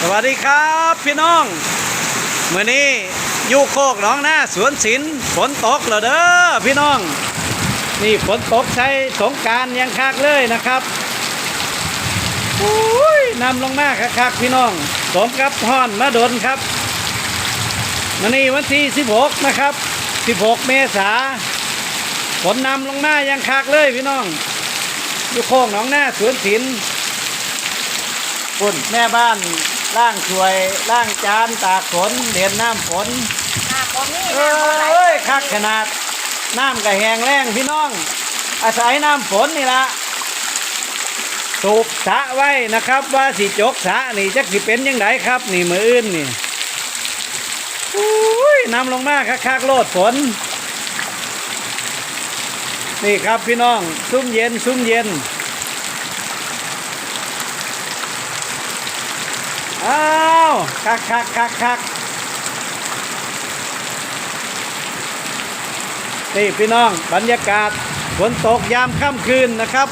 สวัสดีครับพี่น้องเมื่อนี้อยู่โคกหนองหน้าสวนศิลป์ฝนตกแล้วเด้อพี่น้อง นี่ฝนตกใช้สงการยังคักเลยนะครับอุ้ยนำลงมาคักๆพี่น้องสมกับห่อนมาดนครับมื่อนี้วันที่ 16 นะครับ 16 เมษาฝนนำลงมายังคักเลยพี่น้องอยู่โคกหนองหน้าสวนศิลป์ปุ่นแม่บ้าน ล่างช่วยล่างจานตากฝนเด่นน้ำฝนหน้าบ่มีเอหน้าบ่ไหล้ยคักขนาด น้ำก็แห้งแล้งพี่น้อง อาศัยน้ำฝนนี่ละสูบสระไว้นะครับ ว่าสิจกสระนี่จักสิเป็นยังไงครับ นี่มืออื่นนี่อุ้ยน้ำลงมาคักๆโลดฝน นี่ครับพี่น้อง ซุ้มเย็นซุ้มเย็น อ้าวคักคักคักคักนี่พี่น้องบรรยากาศฝนตกยามค่ำคืนนะครับ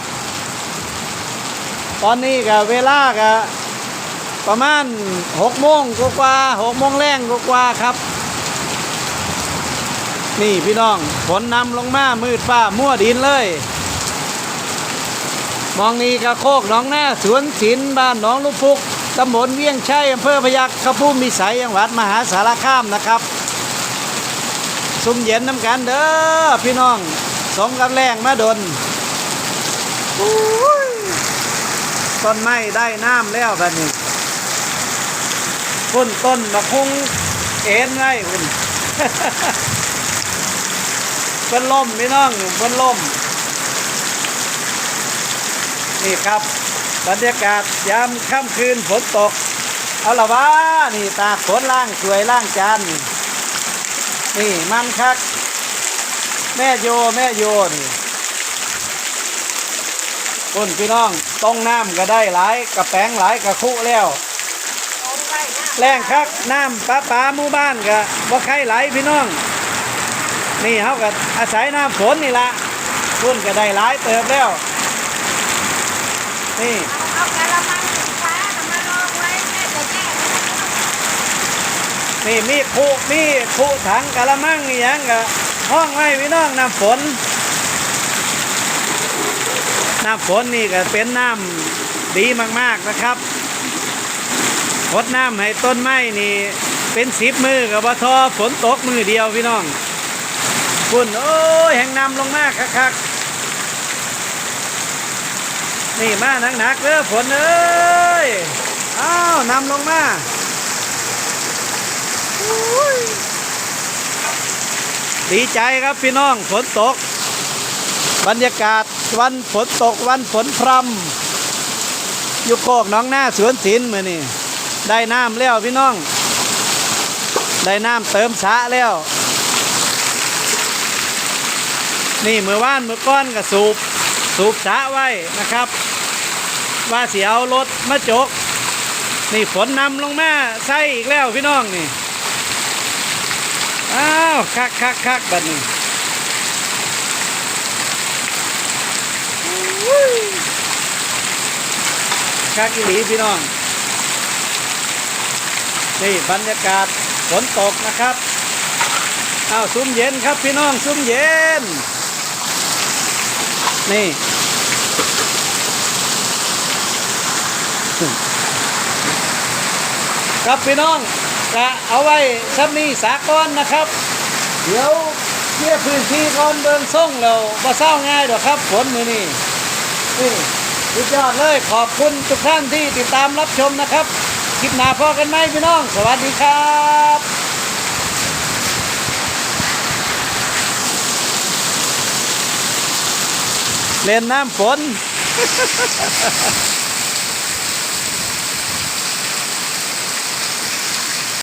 ตอนนี้ก็เวลาก็ประมาณหกโมงกว่าหกโมงแรงกว่าครับ นี่พี่น้องฝนนำลงมามืดฟ้ามั่วดินเลย มองนี่กระโคกหนองหน้าสวนศิลบ้านหนองลูกพุก ตำบลเวียงชัยอำเภอพยัคฆ์ขภูมิสัยจังหวัดมหาสารคามนะครับซุ่มเย็นน้ำกันเด้อพี่น้องสมกับแรงมาดนต้นไม้ได้น้ำแล้วแบบนี้คุณต้นมะพุงเอ็นไว้คุณเป็นลมพี่น้องเป็นลมนี่ครับ บรรยากาศยามค่ำคืนฝนตก เอาละวะนี่ตาฝนล่างสวยล่างจานนี่มันคัก แม่โยแม่โยนี่คนพี่น้องต้องน้ำก็ได้หลายกระแปงหลายกระคุแล้วโอนไว้หน้าแรงคักน้ำปลาปลามู่บ้านก็บ่ใครไหลพี่น้อง นี่เขาก็อาศัยน้ำฝนนี่ละคุณก็ได้หลายเติบแล้ว นี่เอาเอากระมังสินค้าน่ะมาลองไว้แม่จะแก้ให้นี่มีผู้มีผู้ถังกะละมังนี่หยังกะห้องไว้พี่น้องน้ำฝนน้ำฝนนี่ก็เป็นน้ำดีมากๆนะครับพดน้ำให้ต้นไม้นี่ เป็นสิบมือกับว่าทอฝนตกมือเดียวพี่น้องคุณโอ้ยแห่งน้ำลงมากคักๆ นี่มาหนักๆเด้อฝนเอ้ยอ้าวนำลงมาดีใจครับพี่น้องฝนตก บรรยากาศวันฝนตกวันฝนพรำอยู่โคกหน้องหน้าสวนศิลป์มือนี่ได้น้ำแล้วพี่น้อง ได้น้ำเติมสระแล้ว นี่มือว่านมือก้อนกับสูบ สูบสะไว้นะครับ ว่าเสียเอารถมาจก นี่ฝนนำลงมาใส่อีกแล้วพี่น้องนี่ อ้าวคักคักคักบัดนี้คักอีหลีพี่น้อง นี่บรรยากาศฝนตกนะครับ อ้าวซุ้มเย็นครับพี่น้องซุ้มเย็น นี่ครับพี่น้องจะเอาไว้ซับนี้สากอนนะครับ เดี๋ยวเคลียพื้นที่ก่อนเบิงส่งแล้วบ่เศร้าง่ายดอกครับฝนมือนี้นี่สุดยอดเลยขอบคุณทุกท่านที่ติดตามรับชมนะครับ คลิปหน้าพอกันไหมพี่น้อง สวัสดีครับ เล่นน้ำฝน